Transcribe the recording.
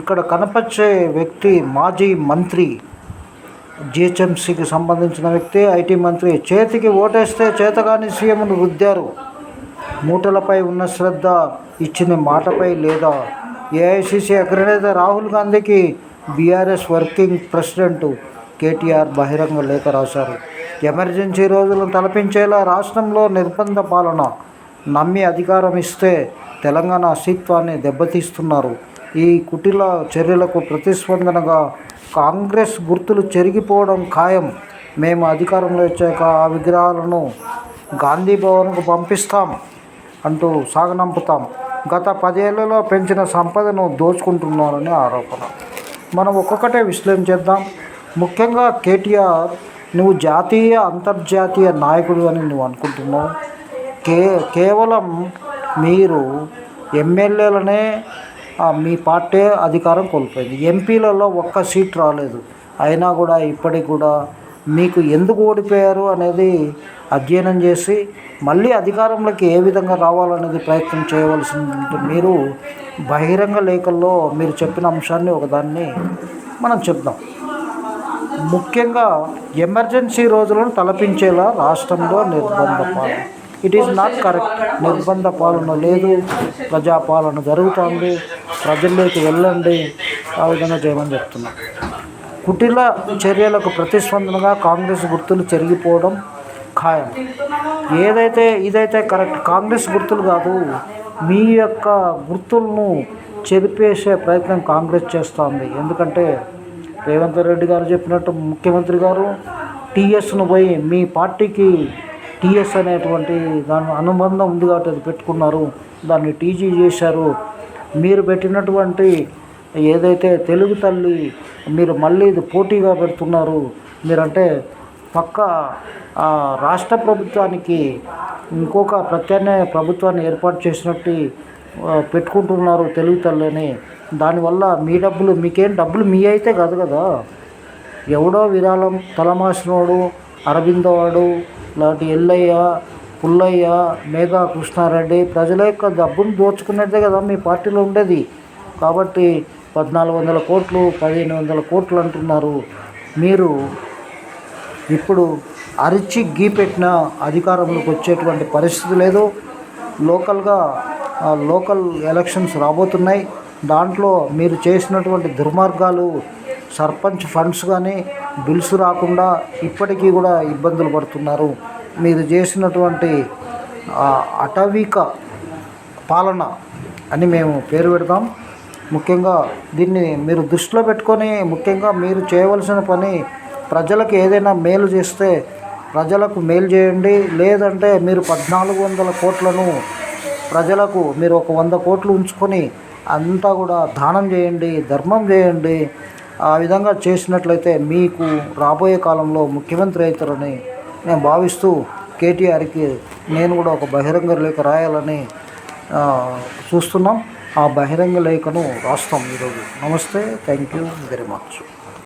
ఇక్కడ కనపచ్చే వ్యక్తి మాజీ మంత్రి జిహెచ్ఎంసీకి సంబంధించిన వ్యక్తి ఐటీ మంత్రి. చేతికి ఓటేస్తే చేతగాని సీఎంను రుద్దారు. మూటలపై ఉన్న శ్రద్ధ ఇచ్చిన మాటపై లేదా? ఏఐసిసి అగ్రనేత రాహుల్ గాంధీకి బీఆర్ఎస్ వర్కింగ్ ప్రెసిడెంట్ కేటీఆర్ బహిరంగ లేఖ రాశారు. ఎమర్జెన్సీ రోజులను తలపించేలా రాష్ట్రంలో నిర్బంధ పాలన. నమ్మి అధికారం ఇస్తే తెలంగాణ అస్తిత్వాన్ని దెబ్బతీస్తున్నారు. ఈ కుటిల చర్యలకు ప్రతిస్పందనగా కాంగ్రెస్ గుర్తులు చెరిగిపోవడం ఖాయం. మేము అధికారంలో వచ్చాక ఆ విగ్రహాలను గాంధీ భవన్కు పంపిస్తాం అంటూ సాగనంపుతాం. గత పదేళ్ళలో పెంచిన సంపదను దోచుకుంటున్నారని ఆరోపణ. మనం ఒక్కొక్కటే విశ్లేషించేద్దాం. ముఖ్యంగా కేటీఆర్ నువ్వు జాతీయ అంతర్జాతీయ నాయకుడు అని నువ్వు అనుకుంటున్నావు. కే కేవలం మీరు ఎమ్మెల్యేలనే మీ పార్టీ అధికారం కోల్పోయింది. ఎంపీలలో ఒక్క సీట్ రాలేదు. అయినా కూడా ఇప్పటికి కూడా మీకు ఎందుకు ఓడిపోయారు అనేది అధ్యయనం చేసి మళ్ళీ అధికారంలోకి ఏ విధంగా రావాలనేది ప్రయత్నం చేయవలసింది మీరు బహిరంగ లేఖల్లో మీరు చెప్పిన అంశాన్ని ఒకదాన్ని మనం చెప్దాం. ముఖ్యంగా ఎమర్జెన్సీ రోజులను తలపించేలా రాష్ట్రంలో నిర్బంధ పాలన. ఇట్ ఈస్ నాట్ కరెక్ట్ నిర్బంధ పాలన లేదు ప్రజాపాలన జరుగుతోంది ప్రజల్లోకి వెళ్ళండి ఆ విధంగా చేయమని చెప్తున్నాం కుటిల చర్యలకు ప్రతిస్పందనగా కాంగ్రెస్ గుర్తులు చెరిగిపోవడం ఖాయం ఏదైతే ఇదైతే కరెక్ట్ కాంగ్రెస్ గుర్తులు కాదు మీ యొక్క గుర్తులను చెరిపేసే ప్రయత్నం కాంగ్రెస్ చేస్తుంది ఎందుకంటే రేవంత్ రెడ్డి గారు చెప్పినట్టు ముఖ్యమంత్రి గారు టీఎస్ను పోయి మీ పార్టీకి టీఎస్ అనేటువంటి దాని అనుబంధం ఉంది కాబట్టి అది పెట్టుకున్నారు. దాన్ని టీజీ చేశారు. మీరు పెట్టినటువంటి ఏదైతే తెలుగు తల్లి మీరు మళ్ళీ ఇది పోటీగా పెడుతున్నారు మీరంటే పక్క రాష్ట్ర ప్రభుత్వానికి ఇంకొక ప్రత్యామ్నాయ ప్రభుత్వాన్ని ఏర్పాటు చేసినట్టు పెట్టుకుంటున్నారు తెలుగు తల్లిని దానివల్ల మీ డబ్బులు మీకేం డబ్బులు మీ అయితే కాదు కదా. ఎవడో విరాళం తలమాసినోడు అరవిందవాడు లాంటి ఎల్లయ్య పుల్లయ్య మేఘా కృష్ణారెడ్డి ప్రజల యొక్క డబ్బును దోచుకున్నట్టే కదా మీ పార్టీలో ఉండేది. కాబట్టి పద్నాలుగు వందల కోట్లు పదిహేను వందల కోట్లు అంటున్నారు. మీరు ఇప్పుడు అరిచి గీ పెట్టిన అధికారంలోకి వచ్చేటువంటి పరిస్థితి లేదు. లోకల్గా లోకల్ ఎలక్షన్స్ రాబోతున్నాయి. దాంట్లో మీరు చేసినటువంటి దుర్మార్గాలు సర్పంచ్ ఫండ్స్ కానీ బిల్స్ రాకుండా ఇప్పటికీ కూడా ఇబ్బందులు పడుతున్నారు. మీరు చేసినటువంటి అటవిక పాలన అని మేము పేరు పెడతాం. ముఖ్యంగా దీన్ని మీరు దృష్టిలో పెట్టుకొని ముఖ్యంగా మీరు చేయవలసిన పని ప్రజలకు ఏదైనా మేలు చేస్తే ప్రజలకు మేలు చేయండి. లేదంటే మీరు పద్నాలుగు వందల కోట్లను ప్రజలకు మీరు ఒక వంద కోట్లు ఉంచుకొని అంతా కూడా దానం చేయండి ధర్మం చేయండి. ఆ విధంగా చేసినట్లయితే మీకు రాబోయే కాలంలో ముఖ్యమంత్రి అవుతారని నేను భావిస్తూ కేటీఆర్కి నేను కూడా ఒక బహిరంగ లేఖ రాయాలని చూస్తున్నాం. ఆ బహిరంగ లేఖను రాస్తాం ఈరోజు. నమస్తే. Thank you very much.